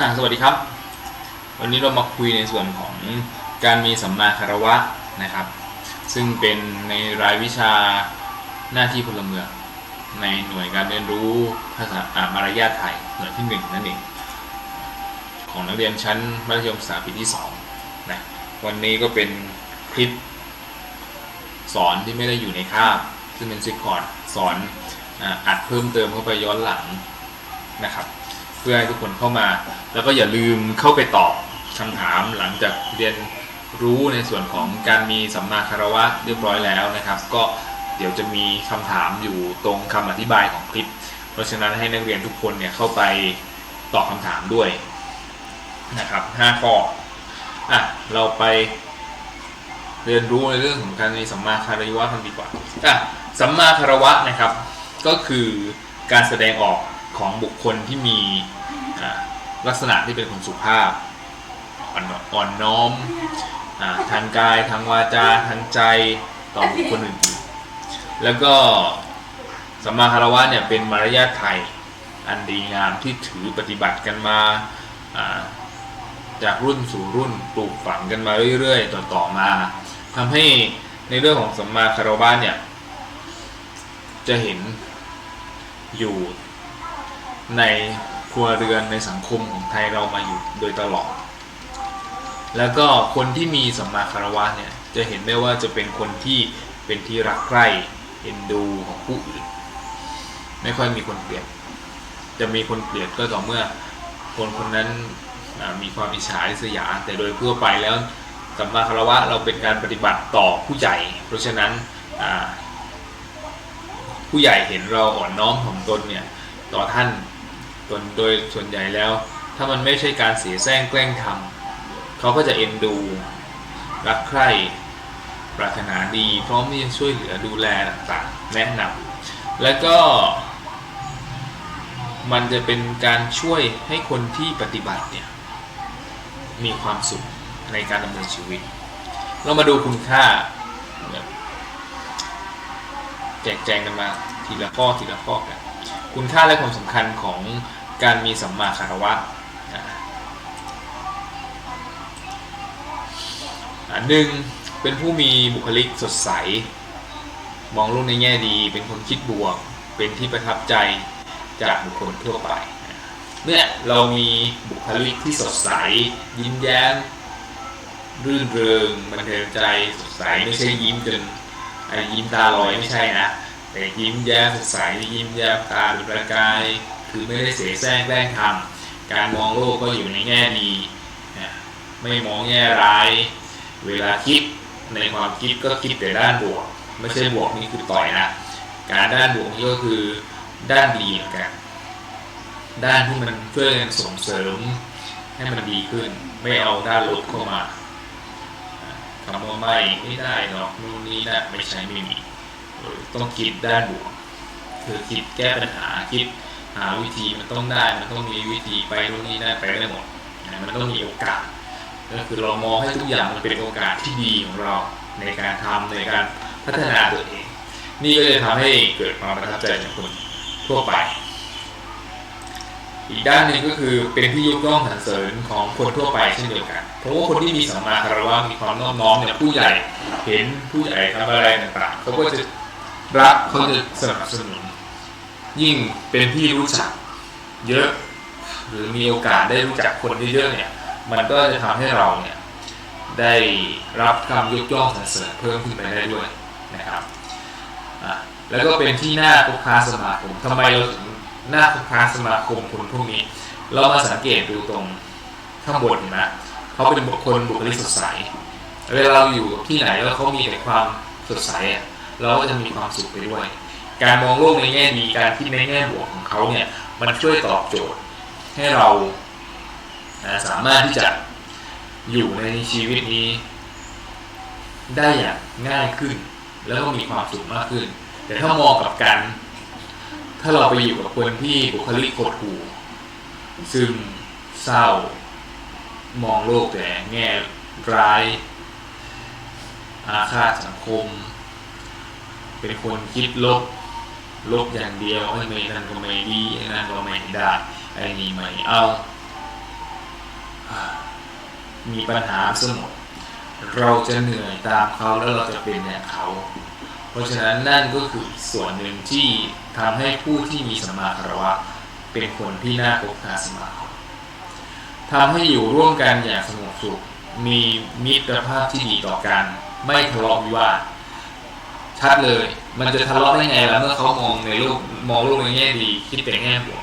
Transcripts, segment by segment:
อ่าสวัสดีครับ วันนี้เรามาคุยในส่วนของการมีสัมมาคารวะนะครับ ซึ่งเป็นในรายวิชาหน้าที่พลเมืองในหน่วยการเรียนรู้ภาษาอ่ามารยาทไทยหน่วยที่หนึ่งนั่นเองของนักเรียนชั้นมัธยมศึกษาปีที่สองนะวันนี้ก็เป็นคลิปสอนที่ไม่ได้อยู่ในคาบซึ่งเป็นซิคคอร์ดสอนอัดเพิ่มเติมเข้าไปย้อนหลังนะครับ พื่อให้ทุกคนเข้ามา แล้วก็อย่าลืมเข้าไปตอบคำถามหลังจากเรียนรู้ในส่วนของการมีสัมมาคารวะเรียบร้อยแล้วนะครับ ก็เดี๋ยวจะมีคำถามอยู่ตรงคำอธิบายของคลิป เพราะฉะนั้นให้นักเรียนทุกคนเนี่ยเข้าไปตอบคำถามด้วยนะครับ5ข้ออะเราไปเรียนรู้ในเรื่องของการมีสัมมาคารวะกันดีกว่าอะสัมมาคารวะนะครับ ก็คือการแสดงออก ของบุคคลที่มีลักษณะที่เป็นคนสุภาพอ่อนน้อมอทางกายทางวาจาทางใจต่อบุคคลอื่นๆแล้วก็สัมมาคารวะเนี่ยเป็นมารยาทไทยอันดีงามที่ถือปฏิบัติกันมาจากรุ่นสู่รุ่นปลูกฝังกันมาเรื่อยๆ ต่อๆมาทำให้ในเรื่องของสัมมาคารวะเนี่ยจะเห็นอยู่ ในครัวเรือนในสังคมของไทยเรามาอยู่โดยตลอด แล้วก็คนที่มีสัมมาคารวะเนี่ยจะเห็นได้ว่าจะเป็นคนที่เป็นที่รักใคร่เอ็นดูของผู้อื่น ไม่ค่อยมีคนเกลียด จะมีคนเกลียดก็ต่อเมื่อคนคนนั้นมีความอิจฉาริษยา แต่โดยทั่วไปแล้วสัมมาคารวะเราเป็นการปฏิบัติต่อผู้ใหญ่ เพราะฉะนั้นผู้ใหญ่เห็นเราอ่อนน้อมถ่อมตนเนี่ยต่อท่าน ตนโดยส่วนใหญ่แล้ว ถ้ามันไม่ใช่การเสียแซงแกล้งทำเขาก็จะเอ็นดู รักใคร่ปรารถนาดีพร้อมที่จะช่วยเหลือดูแลต่างๆแนะนำและก็ มันจะเป็นการช่วยให้คนที่ปฏิบัติเนี่ยมีความสุขในการดำเนินชีวิต เรามาดูคุณค่าแจกแจงกันมาทีละข้อทีละข้อกันคุณค่าและความสำคัญของ การมีสัมมาคารวะอะหนึ่งเป็นผู้มีบุคลิกสดใส มองโลกในแง่ดี เป็นคนคิดบวก เป็นที่ประทับใจจากบุคคลทั่วไป เมื่อเรามีบุคลิกที่สดใส ยิ้มแย้มรื่นเริงบันเทิงใจสดใสไม่ใช่ยิ้มจนไอ้ยิ้มตาลอยไม่ใช่นะแต่ยิ้มแย้มสดใสยิ้มแย้มตาเป็นประกาย คือไม่ได้เสแสร้งแกล้งทำการมองโลกก็อยู่ในแง่ดีนะไม่มองแง่ร้าย เวลาคิดในความคิดก็คิดแต่ด้านบวก ไม่ใช่บวกนี่คือต่อยนะการด้านบวกนี่ก็คือด้านดีเหมือนกันด้านที่มันช่วยกันส่งเสริมให้มันดีขึ้น ไม่เอาด้านลบเข้ามาคำว่าไม่ไม่ได้หรอกนู่นนี่นะไม่ใช่ไม่มีต้องคิดด้านบวกคือคิดแก้ปัญหาคิด หาวิธีมันต้องได้ มันต้องมีวิธีไปนู่นนี่นั่นไปได้หมดนะมันต้องมีโอกาส ก็คือเรามองให้ทุกอย่างมันเป็นโอกาสที่ดีของเราในการทำในการพัฒนาตัวเอง นี่ก็เลยทำให้เกิดความประทับใจจากคนทั่วไป อีกด้านหนึ่งก็คือเป็นที่ยกย่องสรรเสริญของคนทั่วไปเช่นเดียวกัน เพราะว่าคนที่มีสัมมาคารวะมีความนอบน้อมเนี่ยผู้ใหญ่เห็นผู้ใหญ่ทำอะไรต่างๆเขาก็จะรักเขาจะสนับสนุน ยิ่งเป็นที่รู้จักเยอะ หรือมีโอกาสได้รู้จักคนเยอะๆเนี่ย มันก็จะทำให้เราเนี่ยได้รับคำยกย่องสรรเสริญเพิ่มขึ้นไปได้ด้วยนะครับอะแล้วก็เป็นที่น่าคบค้าสมาคมทำไมเราถึงน่าคบค้าสมาคมคนพวกนี้ เรามาสังเกตดูตรงข้างบนเห็นะเขาเป็นบุคคลบุคลิกสดใสเวลาเราอยู่ที่ไหนแล้วเขามีแต่ความสดใสอะเราก็จะมีความสุขไปด้วย การมองโลกในแง่ดีการคิดในแง่บวกของเขาเนี่ยมันช่วยตอบโจทย์ให้เรานะสามารถที่จะอยู่ในชีวิตนี้ ได้อย่างง่ายขึ้น แล้วก็มีความสุขมากขึ้น แต่ถ้ามองกับการถ้าเราไปอยู่กับคนที่บุคลิกโหดหู่ซึมเศร้ามองโลกแต่แง่ร้าย อาฆาตสังคม เป็นคนคิดลบ ลบอย่างเดียวไอ้ไม่นั่นก็ไม่ดีไอ้นั่นก็ไม่ได้ไอ้นี่ไม่เอามีปัญหาเสมอเราจะเหนื่อยตามเขาแล้วเราจะเป็นอย่างเขา เพราะฉะนั้นนั่นก็คือส่วนหนึ่งที่ทำให้ผู้ที่มีสมาคารวะเป็นคนที่น่าคบค้าสมาคมทำให้อยู่ร่วมกันอย่างสงบสุข มีมิตรภาพที่ดีต่อกัน ไม่ทะเลาะวิวาท ชัดเลย มันจะทะเลาะได้ไงล่ะเมื่อเขามองในโลกมองโลกในแง่ดี คิดแต่แง่บวก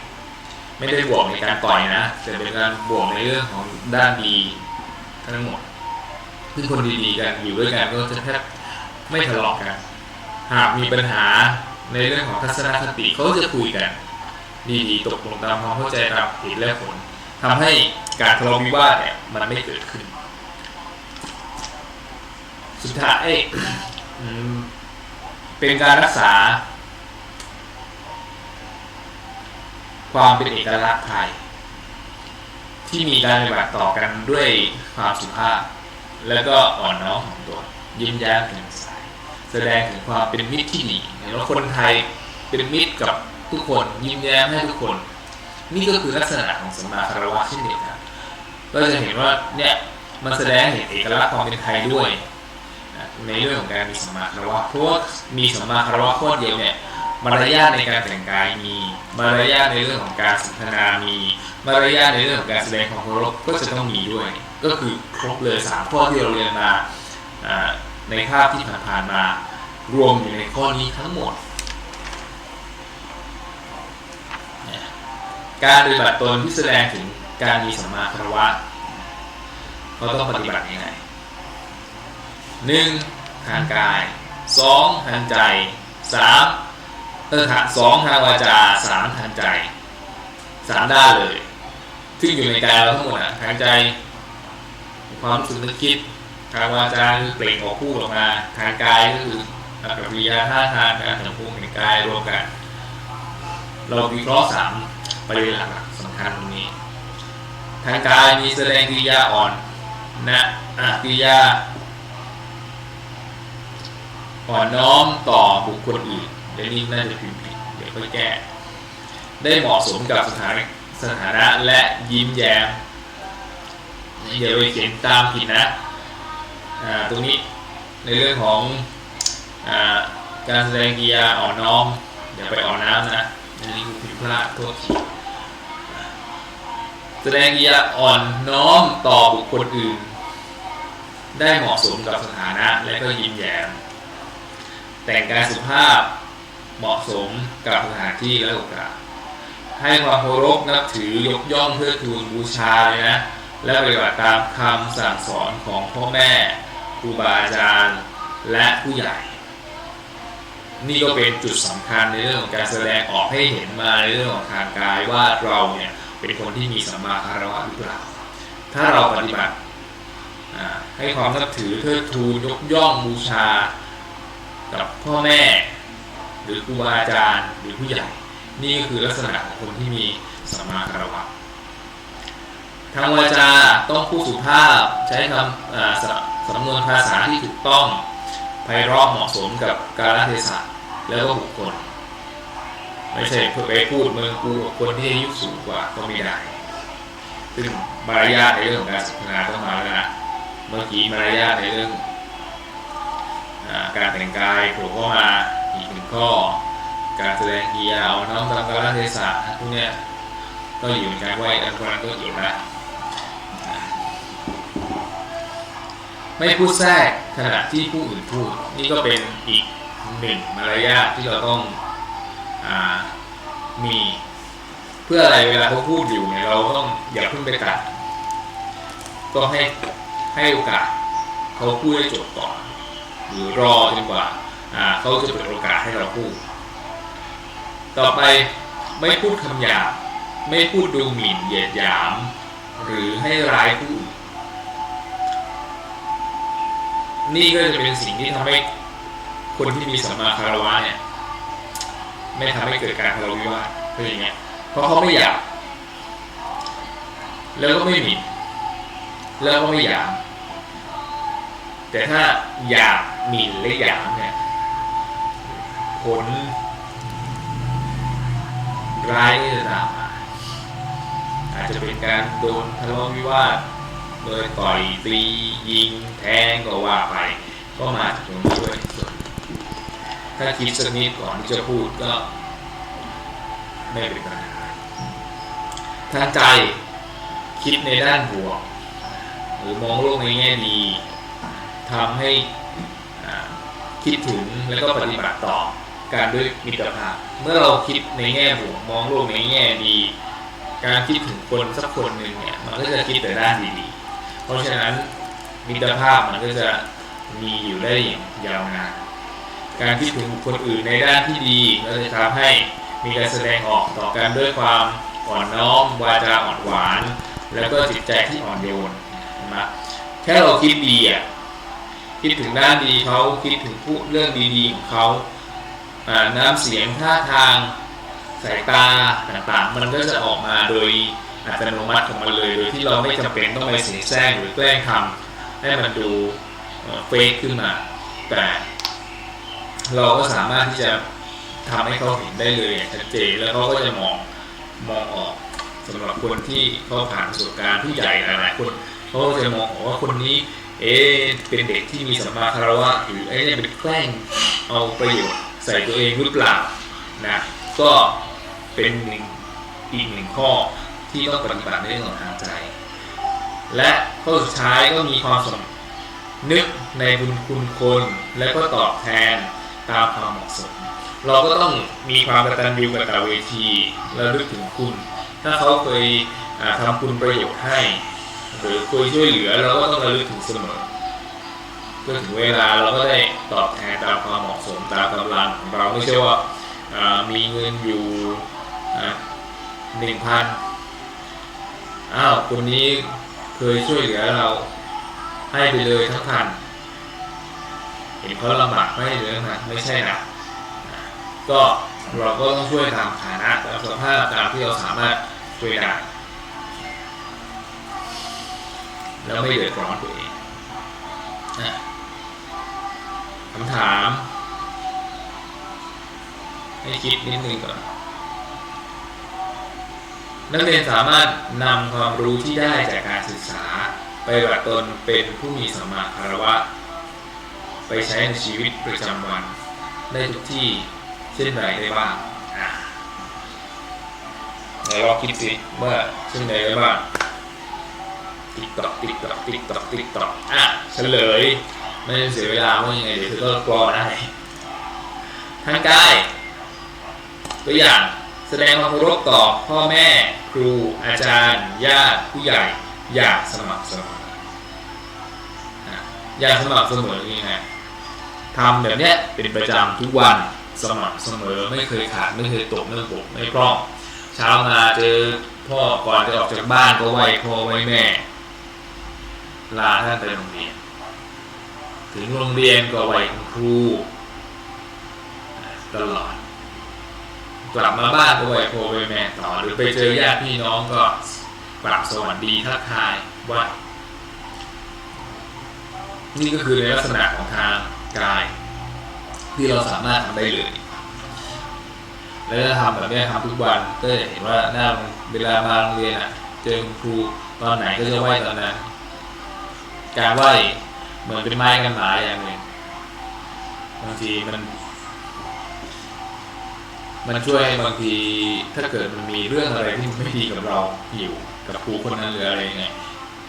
ไม่ได้บวกในการต่อยนะแต่เป็นการบวกในเรื่องของด้านดีทั้งหมดซึ่งคนดีๆกันอยู่ด้วยกันก็จะแทบไม่ทะเลาะกัน หากมีปัญหาในเรื่องของทัศนคติเขาจะคุยกัน ดีๆตกลงตามความเข้าใจตามเหตุและผลทำให้การทะเลาะวิวาทเนี่ยมันไม่เกิดขึ้น สุดท้ายอืม เป็นการรักษา ความเป็นเอกลักษณ์ไทย ที่มีการปฏิบัติต่อกันด้วยความสุภาพ แล้วก็อ่อนน้อมถ่อมตนยิ้มแย้มแจ่มใสแสดงถึงความเป็นมิตรที่ดีเห็นว่าคนไทยเป็นมิตรกับทุกคนยิ้มแย้มให้ทุกคน นี่ก็คือลักษณะของสมมาคารวะเช่นเดียวกันก็จะเห็นว่าเนี่ยมันแสดงเห็นเอกลักษณ์ความเป็นไทยด้วย ในเรื่องของการมีสมมาคารวะเพราะว่ามีสมมาคารวะข้อเดียวเนี่ยมารยาทในการแต่งกายมีมารยาทในเรื่องของการสนทนามีมารยาทในเรื่องของการแสดงความเคารพก็จะต้องมีด้วย ก็คือครบเลยสามข้อที่เราเรียนมาในคาบที่ผ่านๆมารวมอยู่ในข้อนี้ทั้งหมด การปฏิบัติตนที่แสดงถึงการมีสัมมาคารวะเขาต้องปฏิบัติยังไง หนึ่งทางกายสองทางใจสามเออทางสองทางวาจาสามทางใจสามด้านเลย ซึ่งอยู่ในกายเราทั้งหมดอะทางใจ ความรู้สึกนึกคิด ทางวาจาคือเปล่งออกพูดออกมา ทางกายก็คืออากับกิริยาท่าทางการสังคมในกายรวมกัน เราวิเคราะห์สามประเด็นหลักสำคัญตรงนี้ ทางกายมีแสดงกิริยาอ่อน นะอะกิริยา อ่อนน้อมต่อบุคคลอื่นเดี๋ยวนี้น่าจะพิมพ์ผิดเดี๋ยวค่อยแก้ ได้เหมาะสมกับสถานะสถานะและยิ้มแย้มอย่าไปเขียนตามผิดนะอ่าตรงนี้ในเรื่องของอาการแสดงกิริยาอ่อนน้อมอย่าไปอ่อนน้ำนะอันนี้คือผิดพลาดโทษทีแสดงกิริยาอ่อนน้อมต่อบุคคลอื่น ได้เหมาะสมกับสถานะและก็ยิ้มแย้ม แต่งกายสุภาพเหมาะสมกับสถานที่และโอกาสให้ความเคารพนับถือยกย่องเพื่อทูลบูชาเลยนะและปฏิบัติตามคำสั่งสอนของพ่อแม่ครูบาอาจารย์และผู้ใหญ่ นี่ก็เป็นจุดสำคัญในเรื่องของการแสดงออกให้เห็นมาในเรื่องของทางกายว่าเราเนี่ยเป็นคนที่มีสัมมาคารวะหรือเปล่า ถ้าเราปฏิบัติให้ความนับถือเทิดทูนยกย่องบูชา กับพ่อแม่ หรือครูบาอาจารย์หรือผู้ใหญ่ นี่คือลักษณะของคนที่มีสัมมาคารวะทางวาจาต้องพูดสุภาพใช้คำสสำนวนภาษาที่ถูกต้องไพเราะเหมาะสมกับกาลเทศะแล้วก็บุคคล ไม่ใช่เพื่อไปพูดเมืองกูกับคนที่อายุสูงกว่าก็ไม่ได้ซึ่งมารยาทในเรื่องของการสนทนาต้องมาแล้วนะเมื่อกี้มารยาทในเรื่อง การแต่งกายโผล่เข้ามาอีกหนึ่งข้อ การแสดงกิริยาเอาน้อมตามกาลเทศะพวกเนี้ยก็อยู่ในการไหวอันคนนั้นก็อยู่นะไม่พูดแทรกขณะที่ผู้อื่นพูด นี่ก็เป็นอีกหนึ่งมารยาทที่เราต้องอมีเพื่ออะไรเวลาเขาพูดอยู่เนี่ยเราต้องอย่าเพิ่งไปตัด ก็ให้ให้โอกาสเขาพูดให้จบก่อน หรือรอจนกว่าเขาจะเปิดโอกาสให้เราพูด ต่อไปไม่พูดคำหยาบไม่พูดดูหมิ่นเหยียดหยาม หรือให้ร้ายผู้อื่นนี่ก็จะเป็นสิ่งที่ทำให้คนที่มีสัมมาคารวะเนี่ยไม่ทำให้เกิดการทะเลาะวิวาทเพรอย่างเงี้ยเพราะเขาไม่อยาก แล้วก็ไม่หมิ่นแล้วก็ไม่หยามแต่ถ้าอยาก หมิ่นและหยามเนี่ยผลร้ายที่จะตามมาอาจจะเป็นการโดนทะเลาะวิวาทโดยต่อยตียิงแทงก็ว่าไป ก็มาจากตรงนี้ด้วยส่วนถ้าคิดสักนิดก่อนที่จะพูดก็ไม่เป็นปัญหาทาใจคิดในด้านบวก หรือมองโลกในแง่ดีทำให้ คิดถึงแล้วก็ปฏิบัติต่อการด้วยมิตรภาพ เมื่อเราคิดในแง่บวกมองโลกในแง่ดี การคิดถึงคนสักคนหนึ่งเนี่ยมันก็จะคิดแต่ด้านดีๆ เพราะฉะนั้นมิตรภาพมันก็จะมีอยู่ได้อย่างยาวนาน การคิดถึงคคลอื่นในด้านที่ดีก็จะทำให้มีการแสดงออกต่อกันด้วยความอ่อนน้อมวาจาอ่อนหวาน แล้วก็จิตใจที่อ่อนโยนนไหมแค่เราคิดดีอะ คิดถึงด้านดีเขาคิดถึงผู้เรื่องดีๆของเขาน้ำเสียงท่าทางสายตาต่างๆ มันก็จะออกมาโดยอัตโนมัติของมันเลยโดยที่เราไม่จำเป็นต้องไปเสียแซงหรือแกล้งทำให้มันดูเฟกขึ้นมา แต่เราก็สามารถที่จะทำให้เขาเห็นได้เลยอย่างชัดเจนแล้วเขาก็จะมองมองออกสำหรับคนที่เขาผ่านประสบการณ์ผู้ใหญ่หลายๆคนเขาก็จะมองออกว่าคนนี้ เอ๊ะเป็นเด็กที่มีสัมมาคารวะหรือไอ้เนี่ยเป็นแกล้งเอาประโยชน์ใส่ตัวเองหรือเปล่านะก็เป็นหนึ่งอีกหนึ่งข้อที่ต้องปฏิบัติในเรื่องของทางใจ และข้อสุดท้ายก็มีความสำนึกในบุญคุณคนและก็ตอบแทนตามความเหมาะสม เราก็ต้องมีความกตัญญูกตเวทีและลึกถึงคุณ ถ้าเขาเคยทำคุณประโยชน์ให้ หรือเคยช่วยเหลือเราก็ต้องระลึกถึงเสมอเพื่อถึงเวลาเราก็ได้ตอบแทนตามความเหมาะสมตามกำลังของเราไม่ใช่ว่ามีเงินอยู่หนึ่งพันอ้าวคนนี้เคยช่วยเหลือเราให้ไปเลยทั้งพันเห็นเขาลำบากไม่ให้เลยทั้งไม่ใช่นะก็เราก็ต้องช่วยตามฐานะตามสภาพตามที่เราสามารถช่วยได้ แล้วไม่เดือดร้อนตัวเองคำถาม ให้คิดนิดนึงก่อน นักเรียนสามารถนำความรู้ที่ได้จากการศึกษา ไปปฏิบัติตนเป็นผู้มีสมาคารวะ ไปใช้ในชีวิตประจำวันได้ทุกที่เช่นไรได้บ้างไหนลองคิดสิว่าเช่นไรได้บ้าง ติ๊กตอกติ๊กตอกติ๊กตอกติ๊กตอกอะเฉลยไม่ต้องเสียเวลาว่ายังไงเดี๋ยวเธอก็กรอได้ทางกายตัวอย่างแสดงความเคารพต่อพ่อแม่ ครูอาจารย์ ญาติผู้ใหญ่ อย่างสม่ำเสมอนอย่างสม่ำเสมอยังไงทำแบบเนี้ยเป็นประจำทุกวันสม่ำเสมอไม่เคยขาดไม่เคยตกไม่ตกไม่พร่องเช้ามาเจอพ่อก่อนจะออกจากบ้านก็ไหวพ่อไหวแม่ ลาท่านไปโรงเรียน ถึงโรงเรียนก็ไหวคุณครูตลอด กลับมาบ้านก็ไหวพ่อไหวแม่ต่อหรือไปเจอญาติพี่น้องก็กราบสวัสดีทักทายว่า นี่ก็คือในลักษณะของทางกาย ที่เราสามารถทำได้เลยแล้วถ้าทำแบบนี้ทำทุกวันก็จะเห็นว่าหน้าเวลามาโรงเรียนอะ เจอคุณครูตอนไหนก็จะไหวตอนนั้น การไหวเหมือนเป็นไม้กันหมาอย่างหนึ่งบางทีมัน มันช่วยบางทีถ้าเกิดมันมีเรื่องอะไรที่ไม่ดีกับเราอยู่กับครูคนนั้นหรืออะไรไง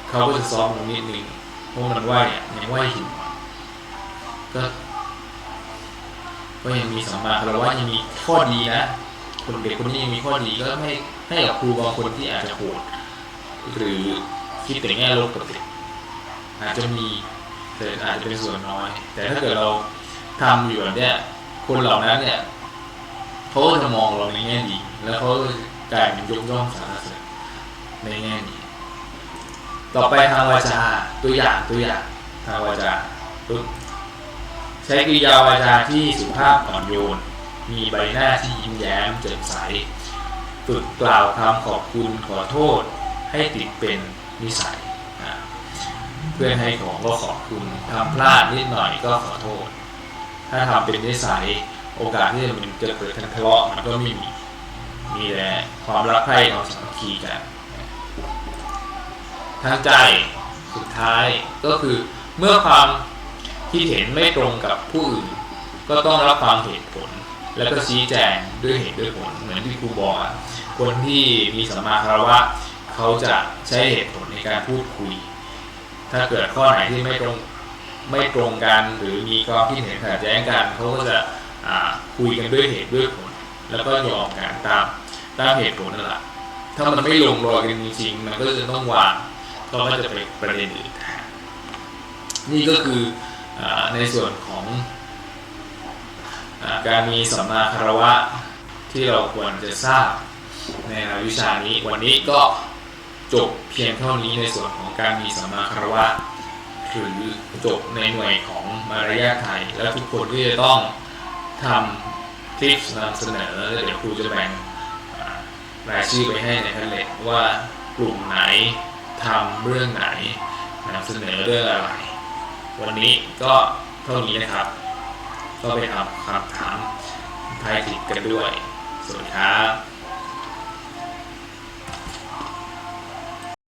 เขาก็จะซ้อมตรงนิดนึงเพราะมันไหวอะยังไหวอยู่ก็ก็ยังมีสัมมาคารวะยังมีข้อดีนะคนเด็กคนนี้ยังมีข้อดีก็ให้ให้กับครูบางคนที่อาจจะโหดหรือคิดแต่แง่ลบกับเด็ก อาจจะมีแต่อาจจะเป็นส่วนน้อย แต่ถ้าเกิดเราทำอยู่แบบเนี้ยคนเหล่านั้นเนี่ยเขาก็จะมองเราในแง่ดี แล้วเขากลายเป็นยกย่องสรรเสริญในแง่ดีต่อไปทางวาจาตัวอย่างตัวอย่างทางวาจาปึ๊บใช้กริยาวาจาที่สุภาพอ่อนโยน มีใบหน้าที่ยิ้มแย้มแจ่มใสฝึกกล่าวคำขอบคุณขอโทษ ให้ติดเป็นนิสัย เพื่อนให้ของก็ขอบคุณทำพลาดนิดหน่อยก็ขอโทษ ถ้าทำเป็นนิสัยโอกาสที่มันจะเกิดทะเลาะมันก็ไม่มีมีแต่ความรักใคร่ความสามัคคีกันทางใจสุดท้ายก็คือเมื่อความคิดเห็นไม่ตรงกับผู้อื่น ก็ต้องรับฟังเหตุผล แล้วก็ชี้แจงด้วยเหตุด้วยผลเหมือนที่ครูบอกคนที่มีสัมมาคารวะเขาจะใช้เหตุผลในการพูดคุย ถ้าเกิดข้อไหนที่ไม่ตรงไม่ตรงกันหรือมีความคิดเห็นขัดแย้งกันเขาก็จะคุยกันด้วยเหตุด้วยผล แล้วก็ยอมกันตามตามเหตุผลนั่นแหละถ้ามันไม่ลงรอยกันจริงๆมันก็จะต้องวางก็จะไปประเด็นอื่นนี่ก็คืออในส่วนของอการมีสัมมาคารวะที่เราควรจะทราบในรายวิชานี้วันนี้ก็ จบเพียงเท่านี้ในส่วนของการมีสัมมาคารวะหรือจบในหน่วยของมารยาทไทย และทุกคนที่จะต้องทำคลิปนำเสนอแล้วเดี๋ยวครูจะแบ่งรายชื่อไปให้ในแพลเล็ตว่ากลุ่มไหนทำเรื่องไหนนำเสนอเรื่องอะไร วันนี้ก็เท่านี้นะครับ ก็ไปทำคำถามทายผิดกันด้วย สวัสดีครับ